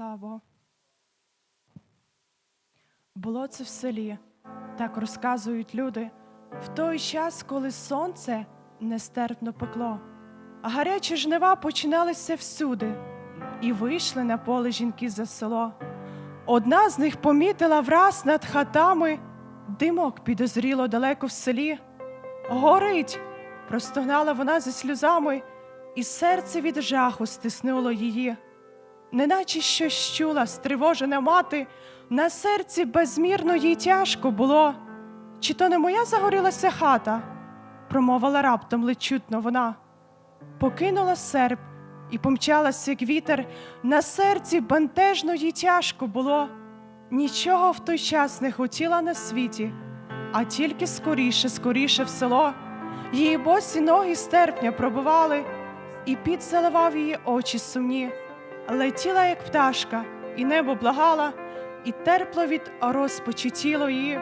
Слава Було це в селі, так розказують люди, в той час, коли сонце нестерпно пекло, а гарячі жнива починалися всюди, і вийшли на поле жінки за село. Одна з них помітила враз над хатами димок підозріло далеко в селі. Горить, простогнала вона зі сльозами, і серце від жаху стиснуло її. Неначе щось чула стривожена мати, на серці безмірно їй тяжко було. Чи то не моя загорілася хата? промовила раптом ледь чутно вона. Покинула серп і помчалася, як вітер, на серці бентежно їй тяжко було. Нічого в той час не хотіла на світі, а тільки скоріше, скоріше в село. Її босі ноги стерпня пробивали, і під заливав її очі сумні. Летіла, як пташка, і небо благала, і терпло від розпачі тіло її.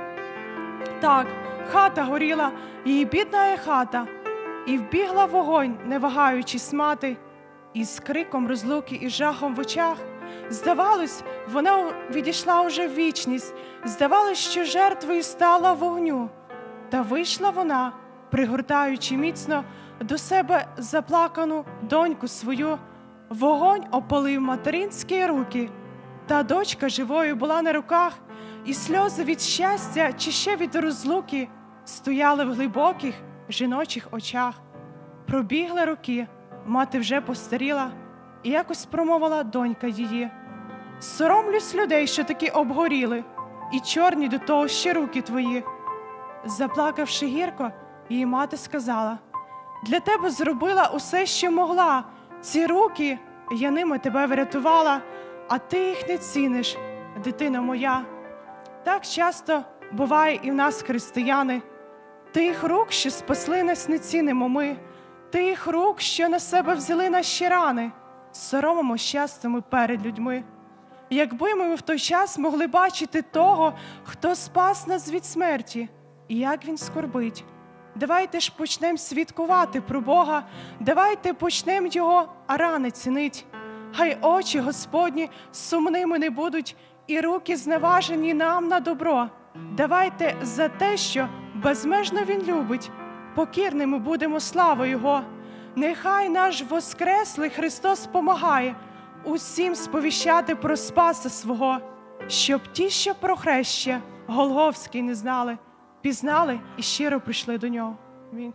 Так, хата горіла, її бідна є хата, і вбігла вогонь, не вагаючись мати, і з криком розлуки і жахом в очах. Здавалось, вона відійшла уже в вічність, здавалось, що жертвою стала вогню. Та вийшла вона, пригортаючи міцно до себе заплакану доньку свою. Вогонь опалив материнські руки, та дочка живою була на руках, і сльози від щастя чи ще від розлуки стояли в глибоких жіночих очах. Пробігли роки, мати вже постаріла, і якось промовила донька її. Соромлюсь людей, що такі обгоріли, і чорні до того ще руки твої. Заплакавши гірко, її мати сказала: Для тебе зробила усе, що могла. Ці руки, я ними тебе врятувала, а ти їх не ціниш, дитина моя. Так часто буває і в нас, християни. Тих рук, що спасли нас, не цінимо ми, тих рук, що на себе взяли наші рани, соромимо щастями перед людьми. Якби ми в той час могли бачити того, хто спас нас від смерті, і як він скорбить. Давайте ж почнемо свідкувати про Бога, давайте почнемо Його рани цінить. Хай очі Господні сумними не будуть, і руки зневажені нам на добро. Давайте за те, що безмежно Він любить, покірними будемо славу Його. Нехай наш Воскреслий Христос помагає усім сповіщати про Спаса свого, щоб ті, що про хреще Голговський не знали, пізнали і щиро прийшли до нього. Амінь.